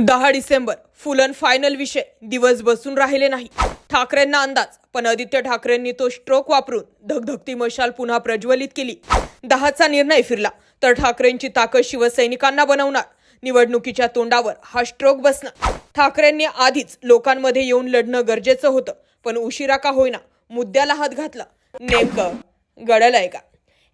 दहा डिसेंबर फुलन फायनल विषय. दिवस बसून राहिले नाही. ठाकरेंना अंदाज पण आदित्य ठाकरेंनी तो स्ट्रोक वापरून धगधगती मशाल पुन्हा प्रज्वलित केली. दहाचा निर्णय फिरला तर ठाकरेंची ताकद शिवसैनिकांना बनवणार. निवडणुकीच्या तोंडावर हा स्ट्रोक बसणार. ठाकरेंनी आधीच लोकांमध्ये येऊन लढणं गरजेचं होतं पण उशिरा का होईना मुद्द्याला हात घातला. नेमकं आहे का?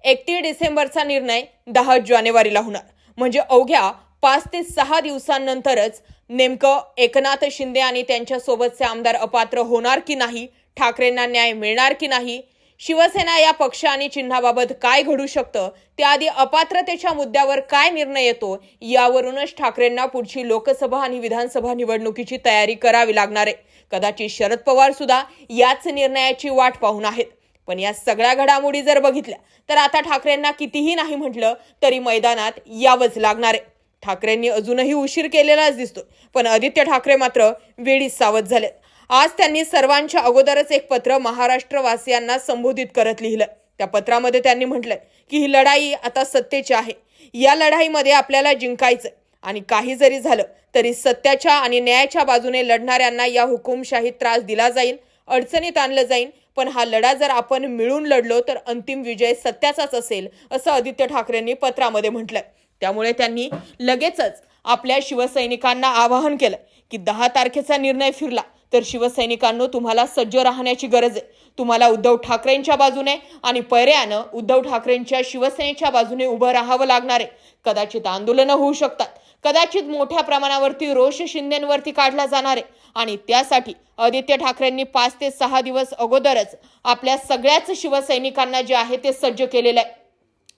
एकतीस डिसेंबरचा निर्णय दहा जानेवारीला होणार. म्हणजे अवघ्या पाच ते सहा दिवसांनंतरच नेमकं एकनाथ शिंदे आणि त्यांच्यासोबतचे आमदार अपात्र होणार की नाही ठाकरेंना न्याय मिळणार की नाही शिवसेना या पक्ष आणि चिन्हाबाबत काय घडू शकतं त्याआधी अपात्रतेच्या मुद्द्यावर काय निर्णय येतो यावरूनच ठाकरेंना पुढची लोकसभा आणि विधानसभा निवडणुकीची तयारी करावी लागणार आहे. कदाचित शरद पवार सुद्धा याच निर्णयाची वाट पाहून आहेत. पण या सगळ्या घडामोडी जर बघितल्या तर आता ठाकरेंना कितीही नाही म्हटलं तरी मैदानात यावंच लागणार आहे. ठाकरेंनी अजूनही उशीर केलेलाच दिसतो पण आदित्य ठाकरे मात्र वेळीच सावध झालेत आज त्यांनी सर्वांच्या अगोदरच एक पत्र महाराष्ट्रवासियांना संबोधित करत लिहिलं. त्या पत्रामध्ये त्यांनी म्हटलंय की ही लढाई आता सत्तेची आहे. या लढाईमध्ये आपल्याला जिंकायचं आणि काही जरी झालं तरी सत्याच्या आणि न्यायाच्या बाजूने लढणाऱ्यांना या हुकुमशाहीत त्रास दिला जाईल अडचणीत आणलं जाईल. पण हा लढा जर आपण मिळून लढलो तर अंतिम विजय सत्याचाच असेल असं आदित्य ठाकरेंनी पत्रामध्ये म्हटलंय. त्यामुळे त्यांनी लगेचच आपल्या शिवसैनिकांना आवाहन केलं की दहा तारखेचा निर्णय फिरला तर शिवसैनिकांनो तुम्हाला सज्ज राहण्याची गरज आहे. तुम्हाला उद्धव ठाकरेंच्या बाजूने आणि पर्यायानं उद्धव ठाकरेंच्या शिवसेनेच्या बाजूने उभं राहावं लागणार आहे. कदाचित आंदोलनं होऊ शकतात. कदाचित मोठ्या प्रमाणावरती रोष शिंदेवरती काढला जाणार आहे. आणि त्यासाठी आदित्य ठाकरेंनी पाच ते सहा दिवस अगोदरच आपल्या सगळ्याच शिवसैनिकांना जे आहे ते सज्ज केलेलं आहे.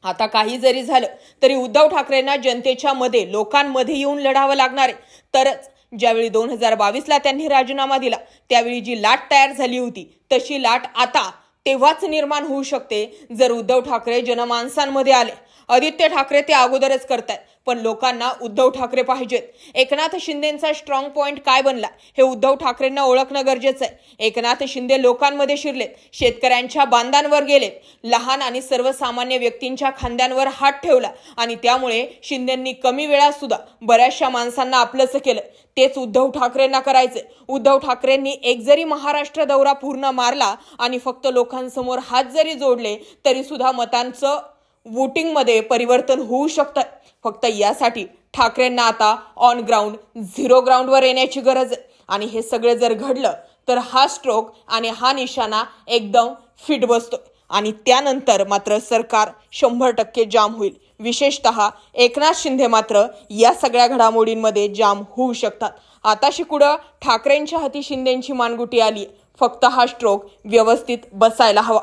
आता काही जरी झालं तरी उद्धव ठाकरेंना जनतेच्या मध्ये लोकांमध्ये येऊन लढावं लागणार आहे. तरच ज्यावेळी दोन हजार बावीसला त्यांनी राजीनामा दिला त्यावेळी जी लाट तयार झाली होती तशी लाट आता तेव्हाच निर्माण होऊ शकते जर उद्धव ठाकरे जनमानसांमध्ये आले. आदित्य ठाकरे ते अगोदरच करतायत. पण लोकांना उद्धव ठाकरे पाहिजेत. एकनाथ शिंदेचा स्ट्रॉंग पॉईंट काय बनला? हे उद्धव ठाकरेंना ओळखणं गरजेचं आहे. एकनाथ शिंदे लोकांमध्ये शिरलेत. शेतकऱ्यांच्या बांधांवर गेलेत. लहान आणि सर्वसामान्य व्यक्तींच्या खांद्यांवर हात ठेवला आणि त्यामुळे शिंदेंनी कमी वेळात सुद्धा बऱ्याचशा माणसांना आपलंच केलं. तेच उद्धव ठाकरेंना करायचे उद्धव ठाकरेंनी एक जरी महाराष्ट्र दौरा पूर्ण मारला आणि फक्त लोकांसमोर हात जरी जोडले तरी सुद्धा मतांचं वोटिंगमध्ये परिवर्तन होऊ शकतं. फक्त यासाठी ठाकरेंना आता ऑन ग्राउंड झिरो ग्राउंडवर येण्याची गरज आहे. आणि हे सगळं जर घडलं तर हा स्ट्रोक आणि हा निशाणा एकदम फिट बसतो आणि त्यानंतर मात्र सरकार शंभर टक्के जाम होईल. विशेषतः एकनाथ शिंदे मात्र या सगळ्या घडामोडींमध्ये जाम होऊ शकतात. आता शिकुडं ठाकरेंच्या हाती शिंदेंची मानगुटी आली फक्त हा स्ट्रोक व्यवस्थित बसायला हवा.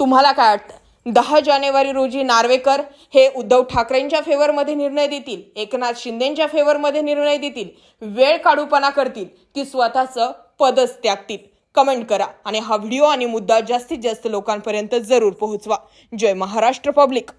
तुम्हाला काय वाटतं? दहा जानेवारी रोजी नार्वेकर हे उद्धव ठाकरेंच्या फेवरमध्ये निर्णय देतील एकनाथ शिंदेच्या फेवरमध्ये निर्णय देतील वेळ काढूपणा करतील की स्वतःचं पदच त्यागतील. कमेंट करा आणि हा व्हिडिओ आणि मुद्दा जास्तीत जास्त लोकांपर्यंत जरूर पोहोचवा. जय महाराष्ट्र पब्लिक.